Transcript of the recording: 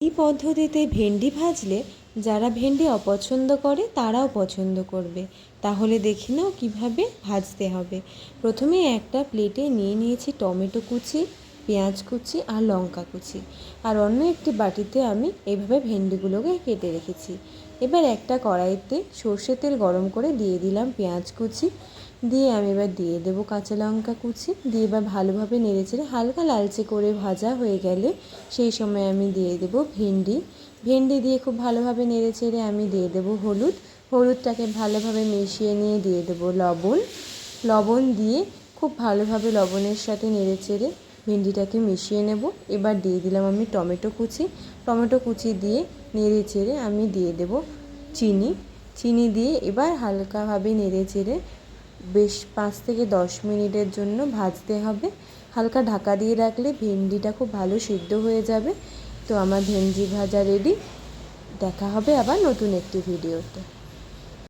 এই পদ্ধতিতে ভেন্ডি ভাজলে যারা ভেন্ডি অপছন্দ করে, তারাও পছন্দ করবে। তাহলে দেখে নাও কীভাবে ভাজতে হবে। প্রথমে একটা প্লেটে নিয়ে নিয়েছি টমেটো কুচি, পেঁয়াজ কুচি আর লঙ্কা কুচি। আর অন্য একটি বাটিতে আমি এভাবে ভেন্ডিগুলোকে কেটে রেখেছি। এবার একটা কড়াইতে সর্ষে তেল গরম করে দিয়ে দিলাম পেঁয়াজ কুচি। দিয়ে আমি এবার দিয়ে দেবো কাঁচা লঙ্কা কুচি। দিয়ে এবার ভালোভাবে নেড়ে চেড়ে হালকা লালচে করে ভাজা হয়ে গেলে সেই সময় আমি দিয়ে দেবো ভেন্ডি। ভেন্ডি দিয়ে খুব ভালোভাবে নেড়ে চেড়ে আমি দিয়ে দেবো হলুদ। হলুদটাকে ভালোভাবে মিশিয়ে নিয়ে দিয়ে দেবো লবণ। লবণ দিয়ে খুব ভালোভাবে লবণের সাথে নেড়ে চেড়ে ভেন্ডিটাকে মিশিয়ে নেব। এবার দিয়ে দিলাম আমি টমেটো কুচি। টমেটো কুচি দিয়ে নেড়ে চেড়ে আমি দিয়ে দেব চিনি। চিনি দিয়ে এবার হালকাভাবে নেড়ে চেড়ে বেশ পাঁচ থেকে দশ মিনিটের জন্য ভাজতে হবে। হালকা ঢাকা দিয়ে রাখলে ভেন্ডিটা খুব ভালো সিদ্ধ হয়ে যাবে। তো আমার ভেন্ডি ভাজা রেডি দেখা হবে আবার নতুন একটি ভিডিওতে